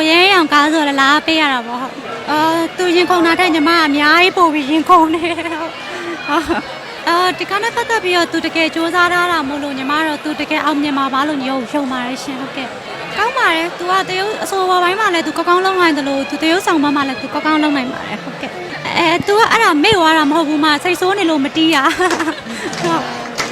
ကိုရဲအောင်ကားဆိုလည်းလာပေးရတာပေါ့ဟုတ်အာသူရင်ခုန်တာတဲ့ညီမကအများကြီးပို့ပြီးရင်ခုန်နေဟုတ်ဟုတ်အာဒီကနေ့ပတ်သက်ပြီးတော့သူတကယ်စူးစမ်းထားတာမို့လို့ညီမတော့သူတကယ်အောင်မြင်မှာပါလို့ညုံရှုံပါတယ်ရှင်ဟုတ်ကဲ့ကောင်းပါတယ်သူကတရုပ်အစိုးရပိုင်းမှာလည်းသူကောင်းကောင်းလုပ်နိုင်တယ်လို့သူတရုပ်ဆောင်ပိုင်းမှာလည်းသူကောင်းကောင်းလုပ်နိုင်ပါတယ်ဟုတ်ကဲ့အဲသူကအဲ့ဒါမေ့သွားတာမဟုတ်ဘူးမစိတ်ဆိုးနေလို့မတီးရဟုတ်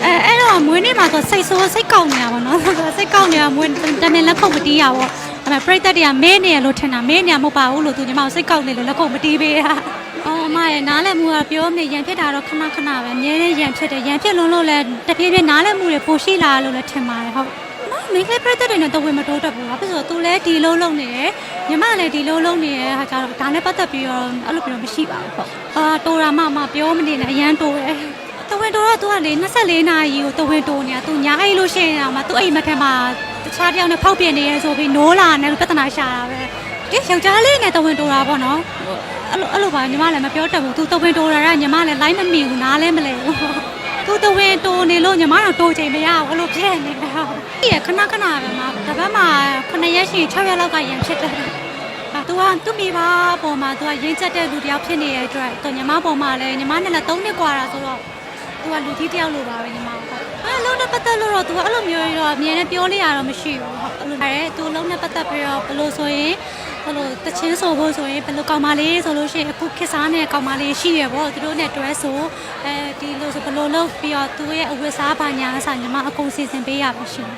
အဲအဲ့တော့မွေးနေ့မှာဆိုစိတ်ဆိုးစိတ်ကောက်နေတာပေါ့နော်စိတ်ကောက်နေတာမွေးတမင်လက်ခုပ်မတီးရပေါ့ ဒါပေမဲ့ပြိတ္တတွေကမဲနေရလို့ထင်တာမဲနေရမဟုတ်ပါဘူးလို့သူညီမကိုစိတ်ကောက်နေလို့လက်ကုပ်မတီးပေးတာအော်အမရဲ့နားလည်မှုကပြောနေရန်ဖြစ်တာတော့ခဏခဏပဲအမြဲတမ်းရန်ဖြစ်တယ်ရန်ဖြစ်လုံးလို့လည်းတပြေးပြေးနားလည်မှုတွေပိုရှိလာလို့လည်းထင်ပါတယ်ဟုတ်မိခဲပြိတ္တတွေနဲ့တဝေမတိုးတက်ဘူး။ဘာဖြစ်လို့သူလည်းဒီလုံးလုံးနေရယ်ညီမလည်းဒီလုံးလုံးနေရယ်ဟာကြတော့ဒါနဲ့ပတ်သက်ပြီးတော့အဲ့လိုပြောမရှိပါဘူးဟုတ်။အာတိုးတာမှမပြောမနေနဲ့အရန်တိုးတယ်။တဝင်းတိုးတော့သူက လေ24နာရီကိုတဝင်းတိုးနေတာသူညာအိတ်လို့ရှိရင်တော့မှသူအိမ်မထက်မှာတခြားတယောက်နဲ့ဖောက်ပြန်နေရဲဆိုပြီးနိုးလာနေလို့ပြဿနာရှာတာပဲဒီယောက်ျားလေးနဲ့တဝင်းတိုးတာပေါ့နော်အဲ့လိုအဲ့လိုပါညီမလည်းမပြောတတ်ဘူးသူတဝင်းတိုးတာကညီမလည်းလိုက်မမီဘူးနားလည်းမလဲဘူးသူတဝင်းတိုးနေလို့ညီမတော့တိုးချိန်မရဘူးအဲ့လိုဖြစ်နေတာဒီခဏခဏပဲမှာတပတ်မှာ9ရက်ရှိ6ရက်လောက်ကရန်ဖြစ်တယ်အာသူကသူ့မိဘပေါ်မှာသူကရင်းချက်တဲ့လူတယောက်ဖြစ်နေတဲ့အတွက်သူညီမပေါ်မှာလည်းညီမနဲ့လည်း3နှစ်กว่าတာဆိုတော့ သူကလူကြီးတယောက်လိုပါပဲညီမဟုတ်အဲ့လုံးနဲ့ပတ်သက်လို့တော့သူကအဲ့လိုမျိုးကြီးတော့အမြဲတမ်းပြောလိုက်ရတော့မရှိဘူးဟုတ်အဲ့လိုဒါရဲသူလုံးနဲ့ပတ်သက်ပြီးတော့ဘလို့ဆိုရင်ဘလို့တချင်းဆိုဖို့ဆိုရင်ဘလို့ကောင်မလေးဆိုလို့ရှိရင်အခုခေတ်စားနေကောင်မလေးရှိရပေါ့သူတို့နဲ့တွဲဆိုအဲဒီလို့ဆိုဘလို့လုံးပြီးတော့သူရဲ့အဝတ်စားဘာညာအစားညီမအကုန်စီစဉ်ပေးရပါရှင်